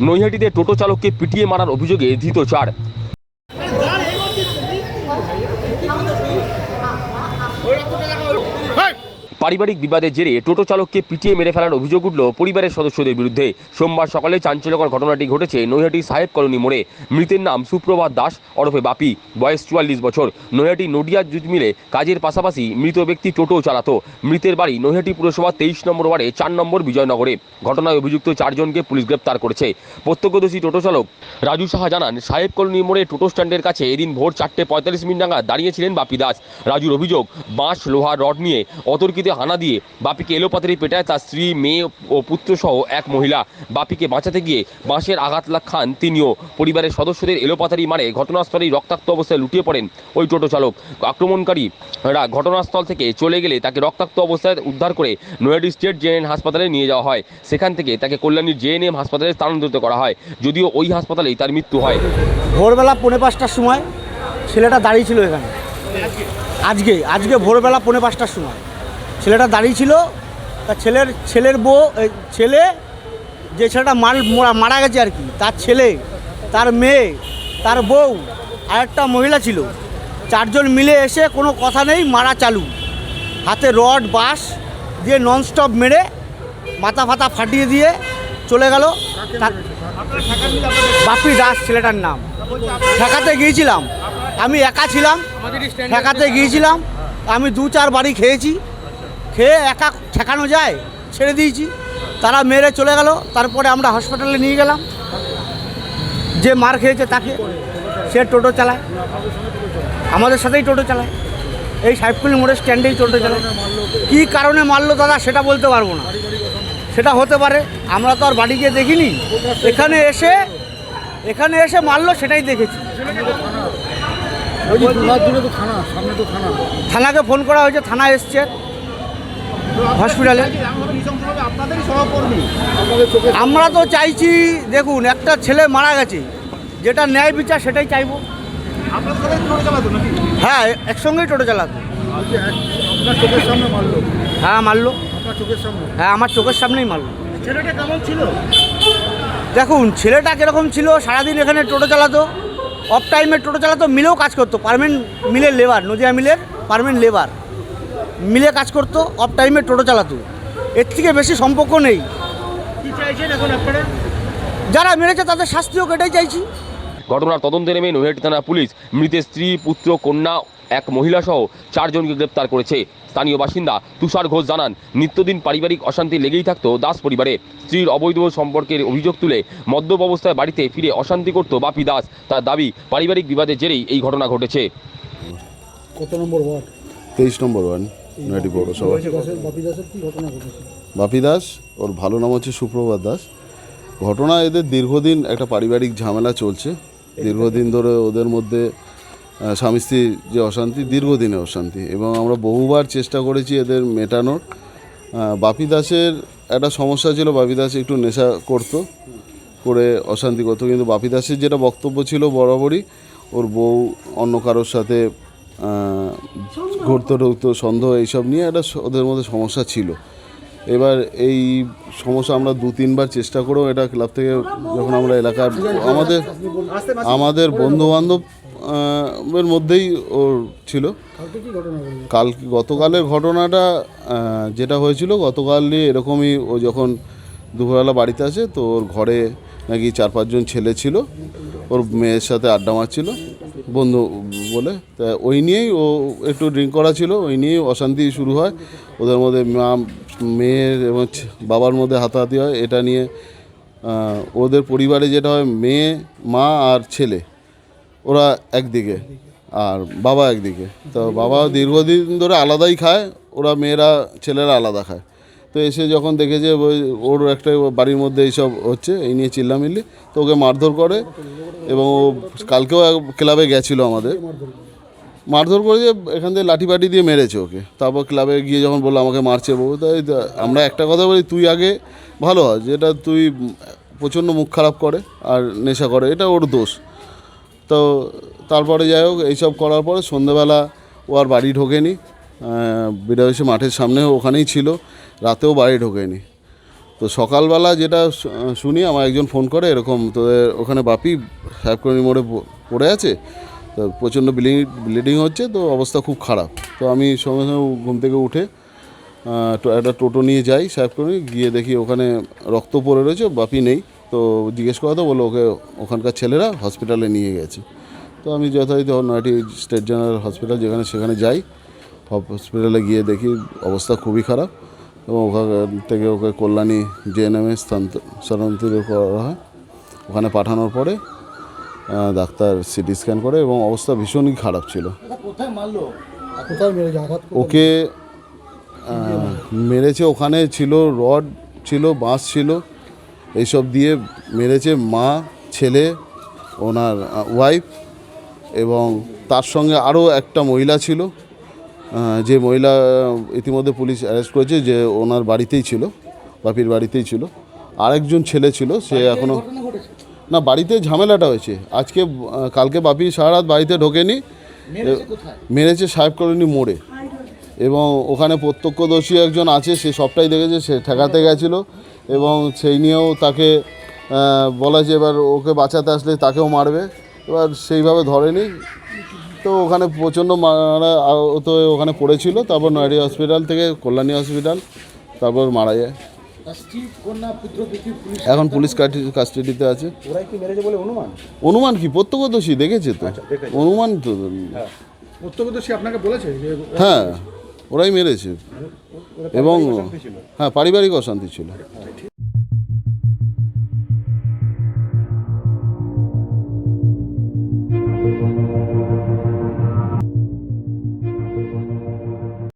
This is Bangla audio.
নৈহাটিতে টোটো চালককে পিটিয়ে মারার অভিযোগে ধৃত চার। পারিবারিক বিবাদের জেরে টোটো চালককে পিটিয়ে মেরে ফেলার অভিযোগ উঠল পরিবারের সদস্যদের বিরুদ্ধে। সোমবার সকালে চাঞ্চল্যকর ঘটনাটি ঘটেছে নৈহাটি সাহেব কলোনি মোড়ে। মৃতের নাম সুপ্রভাত দাস, ওরফে বাপি, বয়স চুয়াল্লিশ বছর। নৈহাটি নডিয়া জুট মিলে কাজের পাশাপাশি মৃত ব্যক্তি টোটো চালাত। মৃতের বাড়ি নৈহাটি পুরসভা তেইশ নম্বর ওয়ার্ডে, চার নম্বর বিজয়নগরে। ঘটনায় অভিযুক্ত চারজনকে পুলিশ গ্রেপ্তার করেছে। প্রত্যক্ষদর্শী টোটো চালক রাজু সাহা জানান, সাহেব কলোনি মোড়ে টোটো স্ট্যান্ডের কাছে এদিন ভোর চারটে পঁয়তাল্লিশ মিনিট নাগাদ দাঁড়িয়েছিলেন বাপি দাস। রাজুর অভিযোগ, বাঁশ, লোহার রড নিয়ে অতর্কিতে হানা দিয়ে বাপিকে এলোপাতারি পেটায় তার স্ত্রী, মেয়ে ও পুত্রসহ এক মহিলা। বাপিকে বাঁচাতে গিয়ে বাঁশের আঘাত লাগ খান তিনিও। পরিবারের সদস্যদের এলোপাতারি মারে ঘটনাস্থলেই রক্তাক্ত অবস্থায় লুটিয়ে পড়েন ওই টোটো চালক। আক্রমণকারীরা ঘটনাস্থল থেকে চলে গেলে তাকে রক্তাক্ত অবস্থায় উদ্ধার করে নৈহাটি স্টেট জেএনএম হাসপাতালে নিয়ে যাওয়া হয়। সেখান থেকে তাকে কল্যাণীর জেএনএম হাসপাতালে স্থানান্তরিত করা হয়। যদিও ওই হাসপাতালেই তার মৃত্যু হয়। ভোরবেলা পৌনে পাঁচটার সময় ছেলেটা দাঁড়িয়ে ছিল এখানে। আজকে আজকে ভোরবেলা পৌনে পাঁচটার সময়। ছেলেটা দাঁড়িয়ে ছিল তার ছেলের ছেলের বউ ছেলে যে ছেলেটা মার মোরা- গেছে আর কি তার ছেলে তার মেয়ে তার বউ আর একটা মহিলা ছিল। চারজন মিলে এসে কোনো কথা নেই মারা চালু। হাতে রড বাঁশ দিয়ে ননস্টপ মেরে মাথা ফাতা ফাটিয়ে দিয়ে চলে গেল। বাপি দাস ছেলেটার নাম। ঠেকাতে গিয়েছিলাম। আমি একা ছিলাম। ঠেকাতে গিয়েছিলাম। আমি দু চার বাড়ি খেয়েছি। খেয়ে একা ঠেকানো যায় ছেড়ে দিয়েছি। তারা মেরে চলে গেল তারপরে আমরা হসপিটালে নিয়ে গেলাম। যে মার খেয়েছে তাকে সে টোটো চালায়। আমাদের সাথেই টোটো চালায়। এই সাহেবকুলি মোড়ের স্ট্যান্ডেই টোটো চালায়। কী কারণে মারলো দাদা সেটা বলতে পারব না। সেটা হতে পারে আমরা তো আর বাড়ি গিয়ে দেখিনি। এখানে এসে এখানে এসে মারলো সেটাই দেখেছি। থানাকে ফোন করা হয়েছে থানা এসছে। হসপিটালে? আমরা তো চাইছি, দেখুন, একটা ছেলে মারা গেছে। যেটা ন্যায় বিচার, সেটাই চাইব। হ্যাঁ একসঙ্গেই টোটো চালাতো। হ্যাঁ মারলো। হ্যাঁ আমার চোখের সামনেই মারলো। ছেলেটা কেমন ছিল দেখুন, ছেলেটা কীরকম ছিল, সারাদিন এখানে টোটো চালাতো। অফ টাইমে টোটো চালাতো, মিলেও কাজ করতো। পারমেন্ট মিলের লেবার নদিয়া মিলের পারমেন্ট লেবার মিলে কাজ করতো অফ টাইমে টোটো চালাতো। এর থেকে বেশি সম্পর্ক নেই। কি চাইছেন এখন আপনারা? যারা মেরেছে তাদের শাস্তি হোক এটাই চাইছি। ঘটনার তদন্তে নেমে নৈহাটি থানা পুলিশ মৃতের স্ত্রী পুত্র কন্যা এক মহিলা সহ চারজনকে গ্রেপ্তার করেছে। স্থানীয় বাসিন্দা তুষার ঘোষ জানান নিত্যদিন পারিবারিক অশান্তি লেগেই থাকতো দাস পরিবারে। স্ত্রীর অবৈধ সম্পর্কের অভিযোগ তুলে মদ্যপ অবস্থায় বাড়িতে ফিরে অশান্তি করত বাপি দাস। তার দাবি পারিবারিক বিবাদের জেরেই এই ঘটনা ঘটেছে। কত নম্বর ওয়ার্ড? তেইশ নম্বর ওয়ান নয়টি পৌরসভা। বাপি দাস ওর ভালো নাম হচ্ছে সুপ্রভাত দাস। ঘটনা এদের দীর্ঘদিন একটা পারিবারিক ঝামেলা চলছে। দীর্ঘদিন ধরে ওদের মধ্যে স্বামী স্ত্রীর যে অশান্তি দীর্ঘদিনে অশান্তি। এবং আমরা বহুবার চেষ্টা করেছি এদের মেটানোর। বাপি দাসের একটা সমস্যা ছিল বাপি দাস একটু নেশা করতো করে অশান্তি করতো। কিন্তু বাপি দাসের যেটা বক্তব্য ছিল বরাবরই ওর বউ অন্য কারোর সাথে ঘুরতে ঢুকতো সন্দেহ এইসব নিয়ে একটা ওদের মধ্যে সমস্যা ছিল। এবার এই সমস্যা আমরা দু, তিনবার চেষ্টা করেও এটা ক্লাব থেকে যখন আমরা এলাকার আমাদের আমাদের বন্ধু বান্ধব এর মধ্যেই ওর ছিল। কাল গতকালের ঘটনাটা যেটা হয়েছিল গতকালই এরকমই ও যখন দুপুরবেলা বাড়িতে আসে তো ওর ঘরে নাকি চার, পাঁচজন ছেলে ছিল। ওর মেয়ের সাথে আড্ডা মারছিল। বন্ধু বলে। তা ওই নিয়েই ও একটু ড্রিঙ্ক করা ছিল, ওই নিয়েই অশান্তি শুরু হয়। ওদের মধ্যে মা, মেয়ের এবং বাবার মধ্যে হাতাহাতি হয়। এটা নিয়ে ওদের পরিবারে যেটা হয়, মেয়ে, মা আর ছেলে, ওরা একদিকে আর বাবা একদিকে। তো বাবা দীর্ঘদিন ধরে আলাদাই খায়, ওরা মেয়েরা ছেলেরা আলাদা খায়। তো এসে যখন দেখে যে ওর একটা বাড়ির মধ্যে এইসব হচ্ছে, এই নিয়ে চিল্লামিল্লি, তো ওকে মারধর করে এবং ও কালকেও ক্লাবে গেছিল আমাদের। মারধর করে যে এখান থেকে লাঠি বাটি দিয়ে মেরেছে ওকে। তারপর ক্লাবে গিয়ে যখন বলল, আমাকে মারছে বউ তাই আমরা একটা কথা বলি, তুই আগে ভালো হয়, যেটা তুই প্রচণ্ড মুখ খারাপ করে আর নেশা করে, এটা ওর দোষ। তো তারপরে যাই হোক, এইসব করার পরে সন্ধেবেলা ও আর বাড়ি ঢোকেনি। বিড়াবেশি মাঠের সামনে ওখানেই ছিল। রাতেও বাড়ি ঢোকেনি। তো সকালবেলা যেটা শুনি, আমার একজন ফোন করে, এরকম তোদের ওখানে বাপি সাহেবকর্মী মোড়ে পড়ে আছে? তো প্রচণ্ড ব্লিডিং ব্লিডিং হচ্ছে, তো অবস্থা খুব খারাপ। তো আমি সঙ্গে সঙ্গে ঘুম থেকে উঠে একটা টোটো নিয়ে যাই সাহেবকর্মী, গিয়ে দেখি ওখানে রক্ত পড়ে রয়েছে, বাপি নেই। তো জিজ্ঞেস করা তো বলো ওকে ওখানকার ছেলেরা হসপিটালে নিয়ে গেছে। তো আমি যথারীতি নয়টি স্টেট জেনারেল হসপিটাল যেখানে সেখানে যাই। হসপিটালে গিয়ে দেখি অবস্থা খুবই খারাপ এবং ওখান থেকে ওকে কল্যাণী জেএনএমে স্থানান্তরিত করা হয়। ওখানে পাঠানোর পরে ডাক্তার সিটি স্ক্যান করে এবং অবস্থা ভীষণই খারাপ ছিল? ওকে মেরেছে ওখানে ছিল রড ছিল বাঁশ ছিল এইসব দিয়ে মেরেছে মা ছেলে ওনার ওয়াইফ এবং তার সঙ্গে আরও একটা মহিলা ছিল। যে মহিলা ইতিমধ্যে পুলিশ অ্যারেস্ট করেছে যে ওনার বাড়িতেই ছিল বাপির বাড়িতেই ছিল। আরেকজন ছেলে ছিল সে এখনও না বাড়িতে ঝামেলাটা হয়েছে। আজকে কালকে বাপি সারা রাত বাড়িতে ঢোকেনি। মেরেছে সাহেব কলোনি মোড়ে। এবং ওখানে প্রত্যক্ষদর্শী একজন আছে সে সবটাই দেখেছে সে ঠেকাতে গেছিল। এবং সেই নিয়েও তাকে বলা যে এবার ওকে বাঁচাতে আসলে তাকেও মারবে। এবার সেইভাবে ধরেনি। তো ওখানে প্রচণ্ড মারা হয়ে ওখানে পড়েছিল তারপর নয়ডি হসপিটাল থেকে কল্যাণী হসপিটাল তারপর মারা যায়। এখন পুলিশ কাস্টাডিতে আছে। অনুমান? অনুমান কি? প্রত্যক্ষদর্শী দেখেছে তো। অনুমান তো প্রত্যক্ষদর্শী আপনাকে বলেছে হ্যাঁ ওরাই মেরেছে। এবং হ্যাঁ পারিবারিক অশান্তি ছিল।